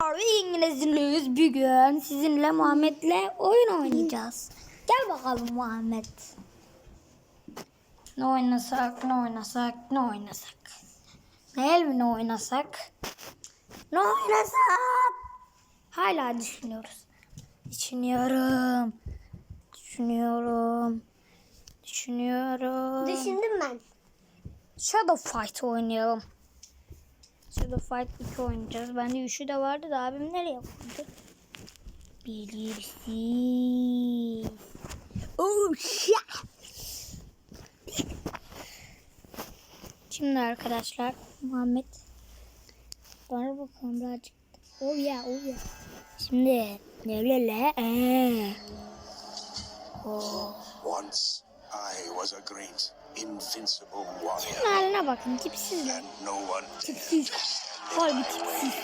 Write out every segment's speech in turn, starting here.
Ve İngilizliyiz bugün sizinle Muhammed'le oyun oynayacağız. Gel bakalım Muhammed. Ne oynasak, ne oynasak, ne oynasak. Değil mi ne oynasak? Ne oynasak? Hala düşünüyoruz. Düşünüyorum. Düşünüyorum. Düşünüyorum. Düşündüm ben. Shadow Fight oynayalım. Shadow Fight 2 oynayacağız. Bende 3'ü de vardı da abim nereye koydu? Bilirsin. Oh shit. Şimdi arkadaşlar Muhammed bana bakalım birazcık. Oh yeah, oh yeah. Şimdi ne le le ee. Oh. Once was a great, invincible warrior, haline bakın tipsiz and no one Tipsiz. Harbi tipsiz.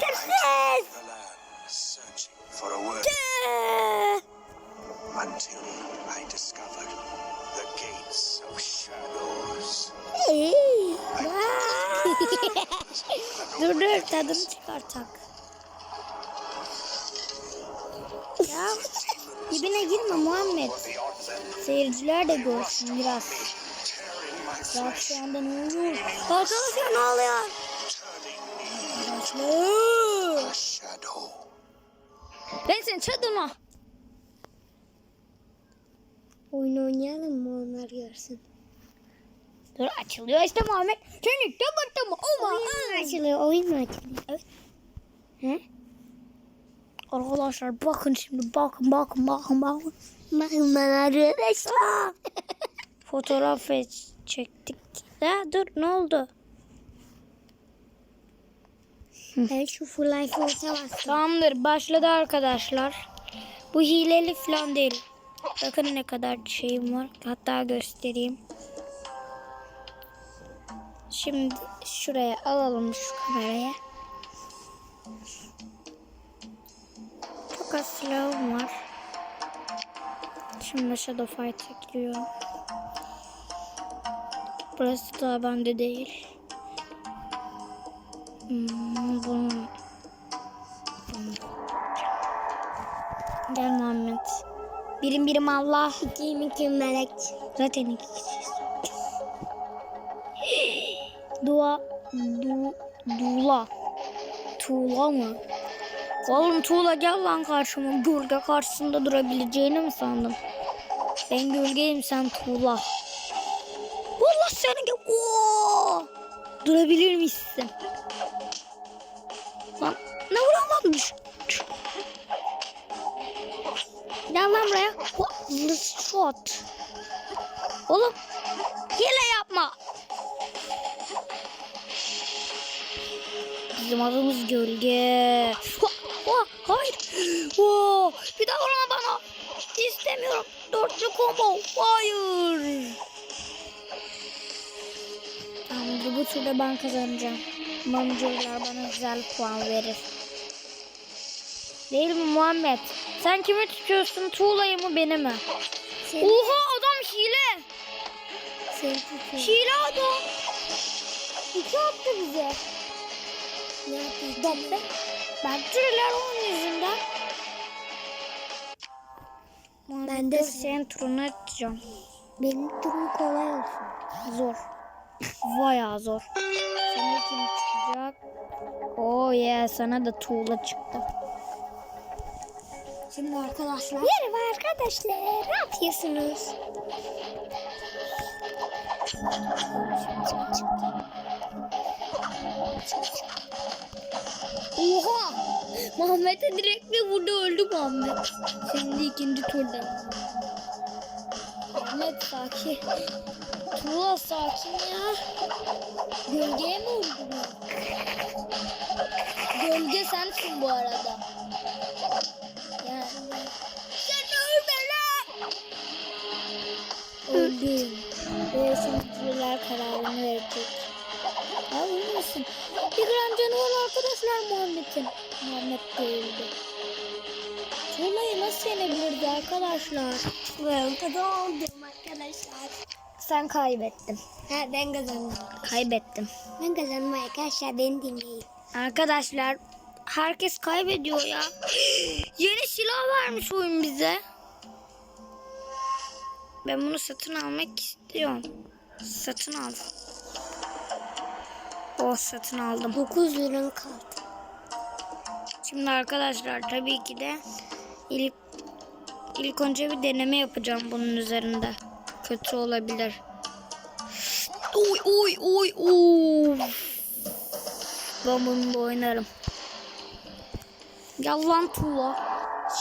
Tipsiz. searching for a word until I discovered the gates of shadows. Hey. dur dur tadını çıkartak. Ya dibine girme Muhammed. Seyirciler de görsün biraz. Bak şu anda ne oluyor? Arkadaşlar ne oluyor? turning me Arkadaşlar. a shadow. Ben senin çadırma. Oyun oynayalım mı onlar görsün? Dur açılıyor işte Muhammed. Seni. Ama. Oyun mu açılıyor? Oyun mu açılıyor? Evet. He? Arkadaşlar bakın şimdi bakın bakın bakın bakın. Bakın ben arkadaşlar. Fotoğraf çektik. Ya dur ne oldu? ben şu full life olsa bastım. Tamamdır başladı arkadaşlar. Bu hileli falan değil. Bakın ne kadar şeyim var. Hatta göstereyim. Şimdi şuraya alalım şu kameraya. Az silahım var. Şimdi Shadow Fight'a giriyorum. Burası da bende değil. Hmm, bunu Gel Muhammed. Birim birim Allah. İkiyim iki melek. Zaten iki kişiyiz. Dua, du, Dula. Tuğla mı? Oğlum Tuğla gel lan karşıma. Gölge karşısında durabileceğini mi sandın? Ben gölgeyim sen Tuğla. Allah seni gel. Oo! Durabilir misin? Lan ne düş. Gel lan buraya. Shot. Oğlum. Hile yapma. Bizim adımız gölge. Ha, hayır. Oo, bir daha vurma bana. İstemiyorum. Dörtlü combo. Hayır. Tamamdır bu turda ben kazanacağım. Mamcılar bana güzel puan verir. Değil mi Muhammed? Sen kimi tutuyorsun? Tuğla'yı mı beni mi? Seni, Oha adam hile. Hile adam. İki attı bize. Ne yapayım? Bekle. Ben türler onun yüzünden. Ben de senin turunu atacağım. Benim durum kolay olsun. Zor. Bayağı zor. Sana kim çıkacak? Oh yeah sana da tuğla çıktı. Şimdi arkadaşlar. Merhaba arkadaşlar. Ne yapıyorsunuz? Oha! Muhammed'e direkt mi vurdu öldü Muhammed. Şimdi ikinci turda. Muhammed sakin. Tuğla sakin ya. Gölgeye mi vurdu bu? Gölge sensin bu arada. Yani. Sen ölme lan! Öldüm. Ve turlar kararını verecek. Ya ölmesin. Bir gram canı var arkadaşlar Muhammed'in. Muhammed de öldü. Tuğla'yı nasıl yenebilirdi arkadaşlar? Ben kazandım arkadaşlar. Sen kaybettin. Ha, ben kazandım. Kaybettim. Ben kazandım arkadaşlar. Beni dinleyin. Arkadaşlar herkes kaybediyor ya. Yeni silah vermiş oyun bize. Ben bunu satın almak istiyorum. Satın al. Oh satın aldım. 9 liran kaldı. Şimdi arkadaşlar tabii ki de ilk ilk önce bir deneme yapacağım bunun üzerinde. Kötü olabilir. Oy oy oy oy. Ben bununla oynarım. Gel lan Tuğla.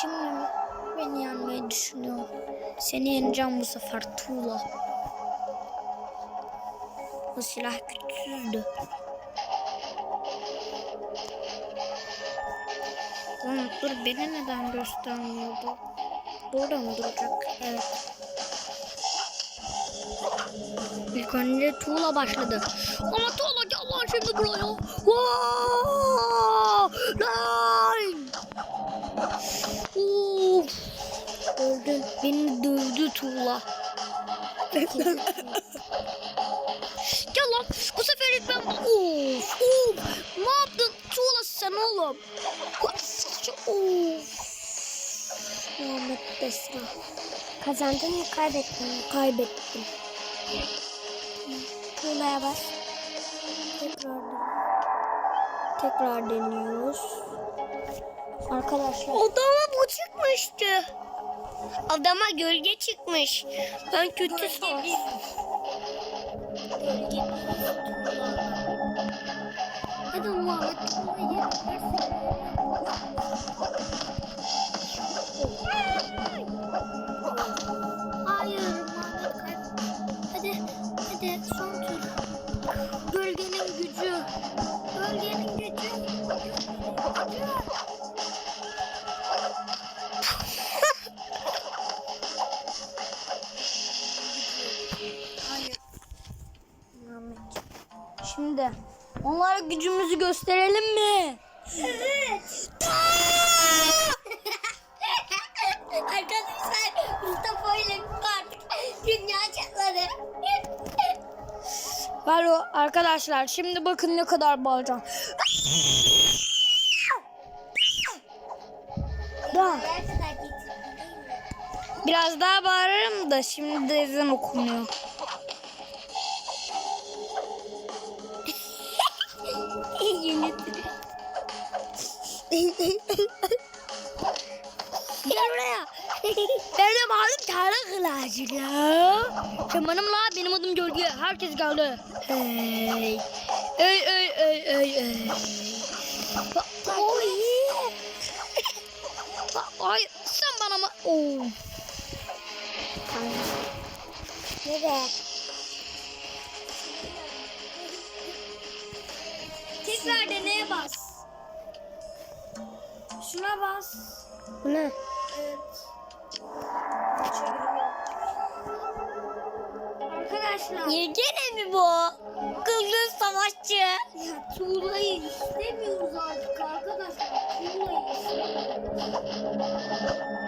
Şimdi beni yenmeyi düşünüyorum. Seni yeneceğim bu sefer Tuğla. Bu silah güçsüzdü. Lan dur beni neden göstermiyordu? Burada mı duracak? Evet. İlk önce Tuğla başladı. Ama Tuğla gel lan şimdi buraya. Lan! Of! Öldüm. Beni dövdü Tuğla. Gel lan bu sefer ben of of ne yaptın Tuğla sen oğlum of Muhammed Besra Kazandın mı kaybettin mi? kaybettim Tuğla'ya bas. tekrar tekrar deniyoruz arkadaşlar Adama bu çıkmıştı. Adama gölge çıkmış. Ben kötü sandım. Hadi Muhammed Hayır Muhammed Hadi hadi son tur. Gölgenin gücü. Gölgenin gücü. Hayır. Gücümüzü gösterelim mi? Evet. Arkadaşlar Mustafa ile artık dünya çatladı. Alo arkadaşlar şimdi bakın ne kadar bağıracağım. Daha. Biraz daha bağırırım da şimdi de ezan okunuyor. Gel buraya. Benim adım Tarık Kılacık ya. Sen benim la benim adım Gölge. Herkes geldi. Hey. Ey ey ey ey ey. Oy. Ay sen bana mı? Oo. Nereye? Tekrar deneye bas. Şuna bas. Bu ne? Arkadaşlar. Gene mi bu? Kızıl savaşçı. Ya Tuğla'yı istemiyoruz artık arkadaşlar. Tuğla'yı istemiyoruz.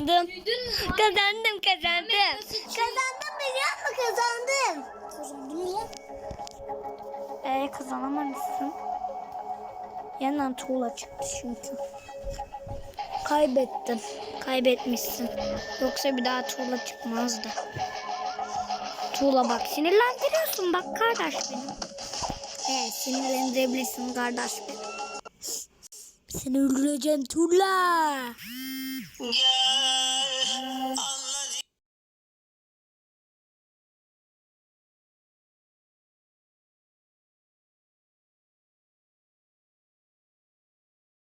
Kazandım. Kazandım, kazandım. Kazandım biliyor musun? Kazandım. Kazandın mı? Ee kazanamamışsın. Yandan tuğla çıktı çünkü. Kaybettin. Kaybetmişsin. Yoksa bir daha tuğla çıkmazdı. Tuğla bak sinirlendiriyorsun bak kardeş benim. Evet sinirlendirebilirsin kardeş benim. Seni öldüreceğim tuğla. Gel.